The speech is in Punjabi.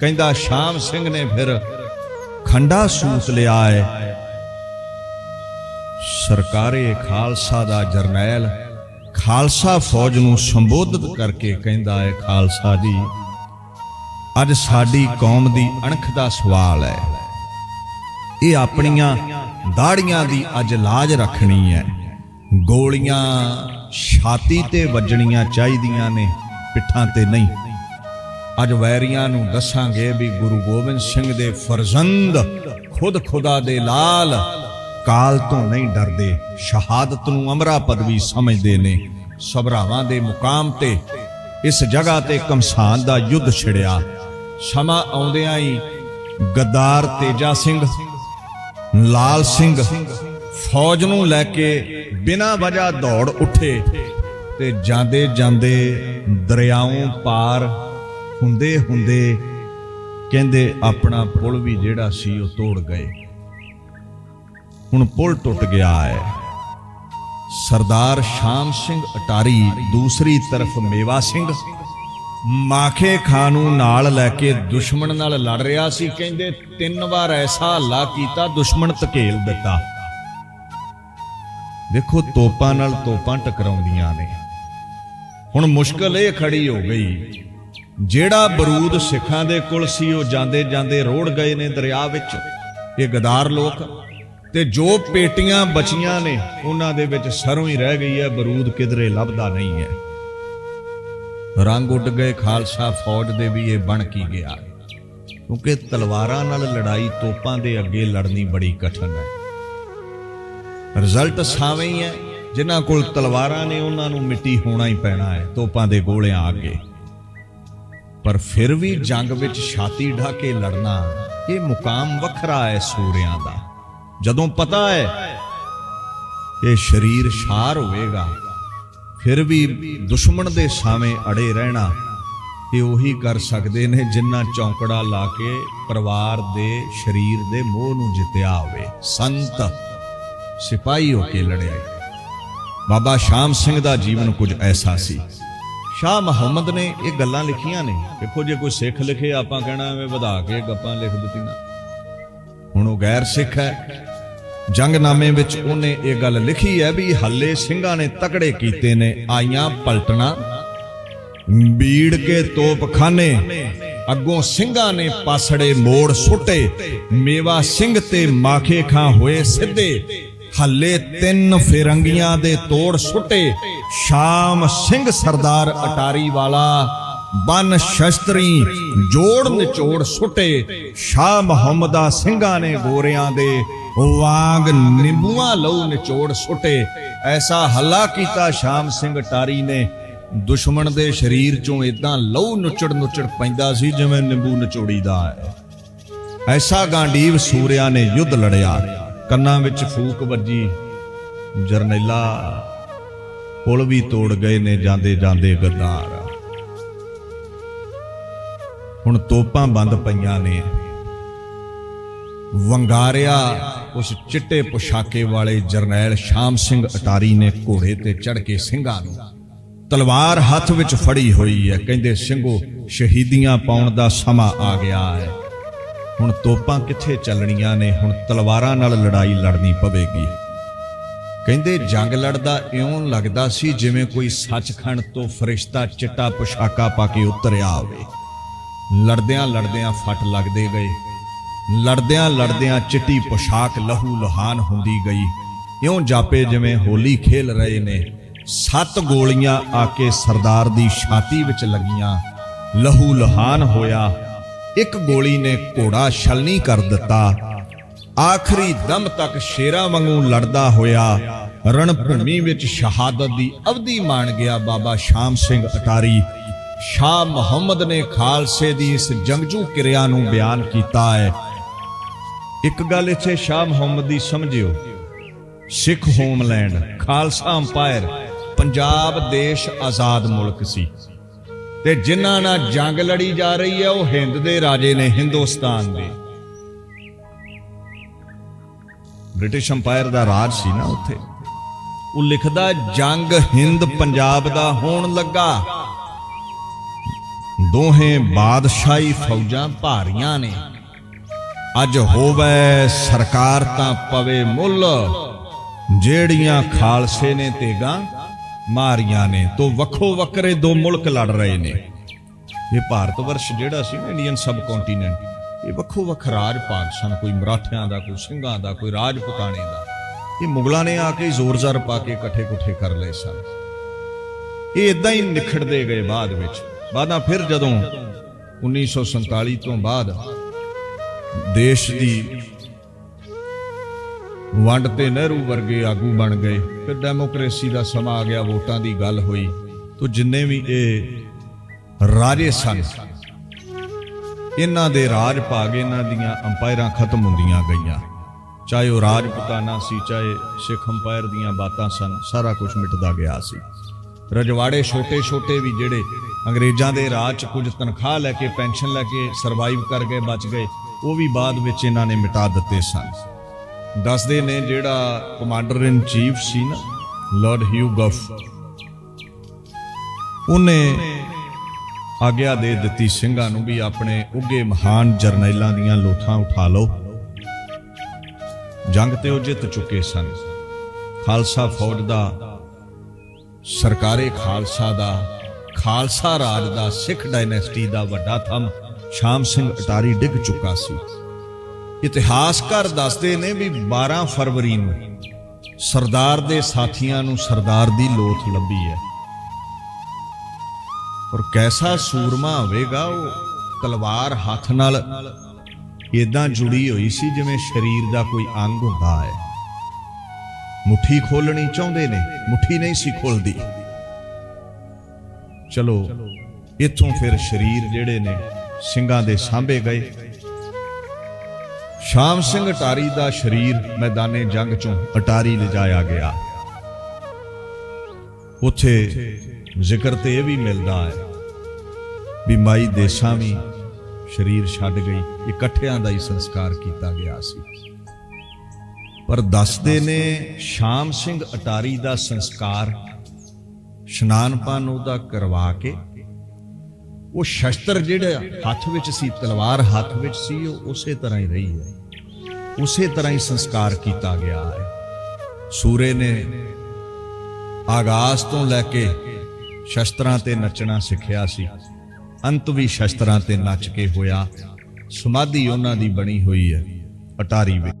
ਕਹਿੰਦਾ, ਸ਼ਾਮ ਸਿੰਘ ਨੇ ਫਿਰ ਖੰਡਾ ਸੂਤ ਲਿਆ ਏ। ਸਰਕਾਰੇ ਖਾਲਸਾ ਦਾ ਜਰਨੈਲ, ਖਾਲਸਾ ਫੌਜ ਨੂੰ ਸੰਬੋਧਿਤ ਕਰਕੇ ਕਹਿੰਦਾ ਹੈ ਖਾਲਸਾ ਜੀ, ਅੱਜ ਸਾਡੀ ਕੌਮ ਦੀ ਅਣਖ ਦਾ ਸਵਾਲ ਹੈ ਇਹ ਆਪਣੀਆਂ ਦਾੜੀਆਂ ਦੀ ਅੱਜ ਲਾਜ ਰੱਖਣੀ ਹੈ ਗੋਲੀਆਂ ਛਾਤੀ ਤੇ ਵੱਜਣੀਆਂ ਚਾਹੀਦੀਆਂ ਨੇ, ਪਿੱਠਾਂ ਤੇ ਨਹੀਂ। ਅੱਜ ਵੈਰੀਆਂ ਨੂੰ ਦੱਸਾਂਗੇ ਵੀ ਗੁਰੂ ਗੋਬਿੰਦ ਸਿੰਘ ਦੇ ਫਰਜ਼ੰਦ ਖੁਦ ਖੁਦਾ ਦੇ ਲਾਲ। ਕਾਲ ਤੋਂ ਨਹੀਂ ਡਰਦੇ, ਸ਼ਹਾਦਤ ਨੂੰ ਅਮਰਾ ਪਦਵੀ ਸਮਝਦੇ ਨੇ। ਸਭਰਾਵਾਂ ਦੇ ਮੁਕਾਮ ਤੇ ਇਸ ਜਗ੍ਹਾ ਤੇ ਕਮਸਾਨ ਦਾ ਯੁੱਧ ਛਿੜਿਆ। ਸਮਾਂ ਆਉਂਦਿਆਂ ਹੀ ਗੱਦਾਰ ਤੇਜਾ ਸਿੰਘ, ਲਾਲ ਸਿੰਘ ਫੌਜ ਨੂੰ ਲੈ ਕੇ ਬਿਨਾਂ ਵਜ੍ਹਾ ਦੌੜ ਉੱਠੇ ਤੇ ਜਾਂਦੇ ਜਾਂਦੇ ਦਰਿਆਓਂ ਪਾਰ ਹੁੰਦੇ ਹੁੰਦੇ ਕਹਿੰਦੇ ਆਪਣਾ ਪੁਲ ਵੀ ਜਿਹੜਾ ਸੀ ਉਹ ਤੋੜ ਗਏ। ਹੁਣ ਪੁਲ ਟੁੱਟ ਗਿਆ ਹੈ। ਸਰਦਾਰ ਸ਼ਾਮ ਸਿੰਘ ਅਟਾਰੀ ਦੂਸਰੀ ਤਰਫ ਮੇਵਾ ਸਿੰਘ ਮਾਖੇ ਖਾਨ ਨੂੰ ਨਾਲ ਲੈ ਕੇ ਦੁਸ਼ਮਣ ਨਾਲ ਲੜ ਰਿਹਾ ਸੀ, ਕਹਿੰਦੇ ਤਿੰਨ ਵਾਰ ਐਸਾ ਹੱਲਾ ਕੀਤਾ, ਦੁਸ਼ਮਣ ਧਕੇਲ ਦਿੱਤਾ। ਦੇਖੋ ਤੋਪਾਂ ਨਾਲ ਤੋਪਾਂ ਟਕਰਾਉਂਦੀਆਂ ਨੇ। ਹੁਣ ਮੁਸ਼ਕਲ ਇਹ ਖੜੀ ਹੋ ਗਈ ਜਿਹੜਾ ਬਰੂਦ ਸਿੱਖਾਂ ਦੇ ਕੋਲ ਸੀ, ਉਹ ਜਾਂਦੇ ਜਾਂਦੇ ਰੋੜ ਗਏ ਨੇ ਦਰਿਆ ਵਿੱਚ। ਇਹ ਗਦਾਰ ਲੋਕ ਤੇ ਜੋ ਪੇਟੀਆਂ ਬਚੀਆਂ ਨੇ, ਉਹਨਾਂ ਦੇ ਵਿੱਚ ਸਰੋਂ ਹੀ ਰਹਿ ਗਈ ਹੈ, ਬਰੂਦ ਕਿਧਰੇ ਲੱਭਦਾ ਨਹੀਂ ਹੈ। ਰੰਗ ਉੱਡ ਗਏ, ਖਾਲਸਾ ਫੌਜ ਦੇ ਵੀ ਇਹ ਬਣ ਕੀ ਗਿਆ। ਕਿਉਂਕਿ ਤਲਵਾਰਾਂ ਨਾਲ ਲੜਾਈ ਤੋਪਾਂ ਦੇ ਅੱਗੇ ਲੜਨੀ ਬੜੀ ਕਠਿਨ ਹੈ। ਰਿਜ਼ਲਟ ਸਾਵੇਂ ਹੀ ਹੈ, ਜਿਨ੍ਹਾਂ ਕੋਲ ਤਲਵਾਰਾਂ ਨੇ, ਉਹਨਾਂ ਨੂੰ ਮਿੱਟੀ ਹੋਣਾ ਹੀ ਪੈਣਾ ਹੈ, ਤੋਪਾਂ ਦੇ ਗੋਲਿਆਂ ਅੱਗੇ ਪਰ ਫਿਰ ਵੀ ਜੰਗ ਵਿੱਚ ਛਾਤੀ ਢਾ ਕੇ ਲੜਨਾ, ਇਹ ਮੁਕਾਮ ਵੱਖਰਾ ਹੈ ਸੂਰਿਆਂ ਦਾ। ਜਦੋਂ ਪਤਾ ਹੈ ਇਹ ਸਰੀਰ ਸ਼ਾਰ ਹੋਵੇਗਾ, ਫਿਰ ਵੀ ਦੁਸ਼ਮਣ ਦੇ ਸਾਵੇਂ ਅੜੇ ਰਹਿਣਾ, ਇਹ ਉਹੀ ਕਰ ਸਕਦੇ ਨੇ ਜਿਨ੍ਹਾਂ ਚੌਂਕੜਾ ਲਾ ਕੇ ਪਰਿਵਾਰ ਦੇ, ਸਰੀਰ ਦੇ ਮੋਹ ਨੂੰ ਜਿੱਤਿਆ ਹੋਵੇ। ਸੰਤ, ਸਿਪਾਹੀ ਹੋ ਕੇ ਲੜਿਆ। ਬਾਬਾ ਸ਼ਾਮ ਸਿੰਘ ਦਾ ਜੀਵਨ ਕੁਝ ਐਸਾ ਸੀ। ਸ਼ਾਹ ਮੁਹੰਮਦ ਨੇ ਇਹ ਗੱਲਾਂ ਲਿਖੀਆਂ ਨੇ। ਦੇਖੋ ਜੇ ਕੋਈ ਸਿੱਖ ਲਿਖੇ, ਆਪਾਂ ਕਹਿਣਾ ਐਵੇਂ ਵਧਾ ਕੇ ਗੱਪਾਂ ਲਿਖ ਦਿੱਤੀਆਂ। ਹੁਣ ਉਹ ਗੈਰ ਸਿੱਖ ਹੈ। ਜੰਗਨਾਮੇ ਵਿੱਚ ਉਹਨੇ ਇਹ ਗੱਲ ਲਿਖੀ ਹੈ ਵੀ ਹੱਲੇ ਸਿੰਘਾਂ ਨੇ ਤਕੜੇ ਕੀਤੇ ਨੇ, ਆਈਆਂ ਪਲਟਣਾ। ਬੀੜ ਕੇ ਤੋਪਖਾਨੇ, ਅੱਗੋਂ ਸਿੰਘਾਂ ਨੇ ਪਾਸੜੇ ਮੋੜ ਸੁੱਟੇ। ਮੇਵਾ ਸਿੰਘ ਤੇ ਮਾਖੇ ਖਾਂ ਹੋਏ ਸਿੱਧੇ। ਹੱਲੇ ਤਿੰਨ ਫਿਰੰਗੀਆਂ ਦੇ ਤੋੜ ਸੁੱਟੇ ਸ਼ਾਮ ਸਿੰਘ ਸਰਦਾਰ ਅਟਾਰੀ ਵਾਲਾ, ਬਨ ਸ਼ਸਤਰੀ ਜੋੜ ਨਿਚੋੜ ਸੁੱਟੇ, ਸ਼ਾਹ ਮੁਹੰਮਦਾ ਸਿੰਘਾਂ ਨੇ ਗੋਰਿਆਂ ਦੇ ਵਾਂਗ ਨਿੰਬੂਆਂ ਲਹੂ ਨਿਚੋੜ ਸੁੱਟੇ। ਐਸਾ ਹੱਲਾ ਕੀਤਾ ਸ਼ਾਮ ਸਿੰਘ ਟਾਰੀ ਨੇ। ਦੁਸ਼ਮਣ ਦੇ ਸਰੀਰ ਚੋਂ ਇਦਾਂ ਲਹੂ ਨੁਚੜ ਨੁਚੜ ਪੈਂਦਾ ਸੀ ਜਿਵੇਂ ਨਿੰਬੂ ਨਿਚੋੜੀਦਾ ਹੈ। ਐਸਾ ਗਾਂਡੀਵ ਸੂਰਿਆ ਨੇ ਯੁੱਧ ਲੜਿਆ। ਕੰਨਾਂ ਵਿੱਚ ਫੂਕ ਵੱਜੀ। ਜਰਨੈਲਾ ਪੁਲ ਵੀ ਤੋੜ ਗਏ ਨੇ ਜਾਂਦੇ ਜਾਂਦੇ ਗੱਦਾਰ ਹੁਣ ਤੋਪਾਂ ਬੰਦ ਪਈਆਂ ਨੇ। ਵੰਗਾਰਿਆ ਉਸ ਚਿੱਟੇ ਪੁਸ਼ਾਕੇ ਵਾਲੇ ਜਰਨੈਲ ਸ਼ਾਮ ਸਿੰਘ ਅਟਾਰੀ ਨੇ ਘੋੜੇ ਤੇ ਚੜ ਕੇ ਸਿੰਘਾਂ ਨੂੰ ਤਲਵਾਰ ਹੱਥ ਵਿੱਚ ਫੜੀ ਹੋਈ ਹੈ। ਕਹਿੰਦੇ, ਸਿੰਘੋ, ਸ਼ਹੀਦੀਆਂ ਪਾਉਣ ਦਾ ਸਮਾਂ ਆ ਗਿਆ ਹੈ। ਹੁਣ ਤੋਪਾਂ ਕਿੱਥੇ ਚੱਲਣੀਆਂ ਨੇ? ਹੁਣ ਤਲਵਾਰਾਂ ਨਾਲ ਲੜਾਈ ਲੜਨੀ ਪਵੇਗੀ। ਕਹਿੰਦੇ ਜੰਗ ਲੜਦਾ ਇਉਂ ਲੱਗਦਾ ਸੀ ਜਿਵੇਂ ਕੋਈ ਸੱਚਖੰਡ ਤੋਂ ਫਰਿਸ਼ਤਾ ਚਿੱਟਾ ਪੁਸ਼ਾਕਾ ਪਾ ਕੇ ਉਤਰਿਆ ਹੋਵੇ। ਲੜਦਿਆਂ ਲੜਦਿਆਂ ਫਟ ਲੱਗਦੇ ਗਏ। ਲੜਦਿਆਂ ਲੜਦਿਆਂ ਚਿੱਟੀ ਪੁਸ਼ਾਕ ਲਹੂ ਲੁਹਾਨ ਹੁੰਦੀ ਗਈ। ਇਉਂ ਜਾਪੇ ਜਿਵੇਂ ਹੋਲੀ ਖੇਲ ਰਹੇ ਨੇ। ਸੱਤ ਗੋਲੀਆਂ ਆ ਕੇ ਸਰਦਾਰ ਦੀ ਛਾਤੀ ਵਿੱਚ ਲੱਗੀਆਂ। ਲਹੂ ਲੁਹਾਨ ਹੋਇਆ। ਇੱਕ ਗੋਲੀ ਨੇ ਘੋੜਾ ਛਲਨੀ ਕਰ ਦਿੱਤਾ। ਆਖਰੀ ਦਮ ਤੱਕ ਸ਼ੇਰਾਂ ਵਾਂਗੂ ਲੜਦਾ ਹੋਇਆ ਰਣ ਭੂਮੀ ਵਿੱਚ ਸ਼ਹਾਦਤ ਦੀ ਅਵਧੀ ਮਾਣ ਗਿਆ ਬਾਬਾ ਸ਼ਾਮ ਸਿੰਘ ਅਟਾਰੀ। ਸ਼ਾਹ ਮੁਹੰਮਦ ਨੇ ਖਾਲਸੇ ਦੀ ਇਸ ਜੰਗਜੂ ਕਿਰਿਆ ਨੂੰ ਬਿਆਨ ਕੀਤਾ ਹੈ। ਇੱਕ ਗੱਲ ਇੱਥੇ ਸ਼ਾਹ ਮੁਹੰਮਦ ਦੀ ਸਮਝਿਓ। ਸਿੱਖ ਹੋਮਲੈਂਡ, ਖਾਲਸਾ ਅੰਪਾਇਰ, ਪੰਜਾਬ ਦੇਸ਼ ਆਜ਼ਾਦ ਮੁਲਕ ਸੀ। ਤੇ ਜਿਨ੍ਹਾਂ ਨਾਲ ਜੰਗ ਲੜੀ ਜਾ ਰਹੀ ਹੈ, ਉਹ ਹਿੰਦ ਦੇ ਰਾਜੇ ਨੇ, ਹਿੰਦੁਸਤਾਨ ਦੇ। ਬ੍ਰਿਟਿਸ਼ ਅੰਪਾਇਰ ਦਾ ਰਾਜ ਸੀ ਨਾ ਉੱਥੇ। ਉਹ ਲਿਖਦਾ, ਜੰਗ ਹਿੰਦ ਪੰਜਾਬ ਦਾ ਹੋਣ ਲੱਗਾ। ਦੋਹੇ ਬਾਦਸ਼ਾਹੀ ਫੌਜਾਂ ਭਾਰੀਆਂ ਨੇ। ਅੱਜ ਹੋਵੇ ਸਰਕਾਰ ਤਾਂ ਪਵੇ ਮੁੱਲ। ਜਿਹੜੀਆਂ ਖਾਲਸੇ ਨੇ ਤੇਗਾ ਮਾਰੀਆਂ ਨੇ, ਤੋਂ ਵੱਖੋ ਵੱਖਰੇ ਦੋ ਮੁਲਕ ਲੜ ਰਹੇ ਨੇ। ਇਹ ਭਾਰਤ ਵਰਸ਼ ਜਿਹੜਾ ਸੀ ਨਾ ਇੰਡੀਅਨ ਸਬ ਕੰਟੀਨੈਂਟ ਇਹ ਵੱਖੋ ਵੱਖ ਰਾਜ ਭਾਗ ਸਨ, ਕੋਈ ਮਰਾਠਿਆਂ ਦਾ, ਕੋਈ ਸਿੰਘਾਂ ਦਾ, ਕੋਈ ਰਾਜਪੂਤਾਣੇ ਦਾ। ਇਹ ਮੁਗਲਾਂ ਨੇ ਆ ਕੇ ਜ਼ੋਰ ਜ਼ਰ ਪਾ ਕੇ ਇਕੱਠੇ ਕੁੱਠੇ ਕਰ ਲਏ ਸਨ। ਇਹ ਇਦਾਂ ਹੀ ਨਿਖੜਦੇ ਗਏ ਬਾਅਦ ਵਿੱਚ। ਬਾਅਦਾਂ ਫਿਰ ਜਦੋਂ 1947 ਤੋਂ ਬਾਅਦ ਦੇਸ਼ ਦੀ ਵੰਡ ਤੇ ਨਹਿਰੂ ਵਰਗੇ ਆਗੂ ਬਣ ਗਏ। ਫਿਰ ਡੈਮੋਕ੍ਰੇਸੀ ਦਾ ਸਮਾਂ ਆ ਗਿਆ, ਵੋਟਾਂ ਦੀ ਗੱਲ ਹੋਈ। ਤੋਂ ਜਿੰਨੇ ਵੀ ਇਹ ਰਾਜੇ ਸਨ, ਇਹਨਾਂ ਦੇ ਰਾਜ ਭਾਗ ਇਹਨਾਂ ਦੀਆਂ ਅੰਪਾਇਰਾਂ ਖਤਮ ਹੁੰਦੀਆਂ ਗਈਆਂ। ਚਾਹੇ ਉਹ ਰਾਜਪੂਤਾਨਾ ਸੀ, ਚਾਹੇ ਸਿੱਖ ਅੰਪਾਇਰ ਦੀਆਂ ਬਾਤਾਂ ਸਨ, ਸਾਰਾ ਕੁਝ ਮਿਟਦਾ ਗਿਆ ਸੀ। ਰਜਵਾੜੇ ਛੋਟੇ ਛੋਟੇ ਵੀ ਜਿਹੜੇ ਅੰਗਰੇਜ਼ਾਂ ਦੇ ਰਾਜ ਚ ਕੁਝ ਤਨਖਾਹ ਲੈ ਕੇ, ਪੈਨਸ਼ਨ ਲੈ ਕੇ ਸਰਵਾਈਵ ਕਰ ਗਏ, ਬਚ ਗਏ, ਉਹ ਵੀ ਬਾਅਦ ਵਿੱਚ ਇਹਨਾਂ ਨੇ ਮਿਟਾ ਦਿੱਤੇ ਸਨ। ਦੱਸਦੇ ਨੇ ਜਿਹੜਾ ਕਮਾਂਡਰ ਇਨ ਚੀਫ ਸੀ ਨਾ ਲਾਰਡ ਹਿਊ ਗਫ ਉਹਨੇ ਆਗਿਆ ਦੇ ਦਿੱਤੀ ਸਿੰਘਾਂ ਨੂੰ ਵੀ ਆਪਣੇ ਉੱਗੇ ਮਹਾਨ ਜਰਨੈਲਾਂ ਦੀਆਂ ਲੋਥਾਂ ਉਠਾ ਲਓ। ਜੰਗ ਤੇ ਉਹ ਜਿੱਤ ਚੁੱਕੇ ਸਨ। ਖਾਲਸਾ ਫੌਜ ਦਾ, ਸਰਕਾਰੇ ਖਾਲਸਾ ਦਾ, ਖਾਲਸਾ ਰਾਜ ਦਾ, ਸਿੱਖ ਡਾਇਨੈਸਟੀ ਦਾ ਵੱਡਾ ਥੰਮ ਸ਼ਾਮ ਸਿੰਘ ਅਟਾਰੀ ਡਿੱਗ ਚੁੱਕਾ ਸੀ। ਇਤਿਹਾਸਕਾਰ ਦੱਸਦੇ ਨੇ ਵੀ 12 ਫਰਵਰੀ ਨੂੰ ਸਰਦਾਰ ਦੇ ਸਾਥੀਆਂ ਨੂੰ ਸਰਦਾਰ ਦੀ ਲੋਥ ਲੱਭੀ ਹੈ। ਔਰ ਕੈਸਾ ਸੂਰਮਾ ਹੋਵੇਗਾ ਉਹ ਤਲਵਾਰ ਹੱਥ ਨਾਲ ਇਦਾਂ ਜੁੜੀ ਹੋਈ ਸੀ ਜਿਵੇਂ ਸਰੀਰ ਦਾ ਕੋਈ ਅੰਗ ਹੁੰਦਾ ਹੈ। ਮੁਠੀ ਖੋਲਣੀ ਚਾਹੁੰਦੇ ਨੇ, ਮੁਠੀ ਨਹੀਂ ਸੀ ਖੋਲਦੀ। ਚਲੋ, ਇੱਥੋਂ ਫਿਰ ਸਰੀਰ ਜਿਹੜੇ ਨੇ ਸਿੰਘਾਂ ਦੇ ਸਾਂਭੇ ਗਏ। ਸ਼ਾਮ ਸਿੰਘ ਅਟਾਰੀ ਦਾ ਸਰੀਰ ਮੈਦਾਨੇ ਜੰਗ ਚੋਂ ਅਟਾਰੀ ਲਿਜਾਇਆ ਗਿਆ। ਉੱਥੇ ਜ਼ਿਕਰ ਤੇ ਇਹ ਵੀ ਮਿਲਦਾ ਹੈ ਵੀ ਮਾਈ ਦੇਸਾਂ ਵੀ ਸਰੀਰ ਛੱਡ ਗਈ, ਇਕੱਠਿਆਂ ਦਾ ਹੀ ਸੰਸਕਾਰ ਕੀਤਾ ਗਿਆ ਸੀ। ਪਰ ਦੱਸਦੇ ਨੇ ਸ਼ਾਮ ਸਿੰਘ ਅਟਾਰੀ ਦਾ ਸੰਸਕਾਰ ਇਸ਼ਨਾਨ ਪਾਨ ਉਹਦਾ ਕਰਵਾ ਕੇ ਉਹ ਸ਼ਸਤਰ ਜਿਹੜਾ ਹੱਥ ਵਿੱਚ ਸੀ, ਤਲਵਾਰ ਹੱਥ ਵਿੱਚ ਸੀ, ਉਹ ਉਸੇ ਤਰ੍ਹਾਂ ਹੀ ਰਹੀ ਹੈ। ਉਸੇ ਤਰ੍ਹਾਂ ਹੀ ਸੰਸਕਾਰ ਕੀਤਾ ਗਿਆ ਹੈ। ਸੂਰੇ ਨੇ ਆਗਾਜ਼ ਤੋਂ ਲੈ ਕੇ ਸ਼ਸਤਰਾਂ ਤੇ ਨੱਚਣਾ ਸਿੱਖਿਆ ਸੀ। ਅੰਤ ਵੀ ਸ਼ਸਤਰਾਂ ਤੇ ਨੱਚ ਕੇ ਹੋਇਆ। ਸਮਾਧੀ ਉਹਨਾਂ ਦੀ ਬਣੀ ਹੋਈ ਹੈ, ਅਟਾਰੀ ਵਿੱਚ।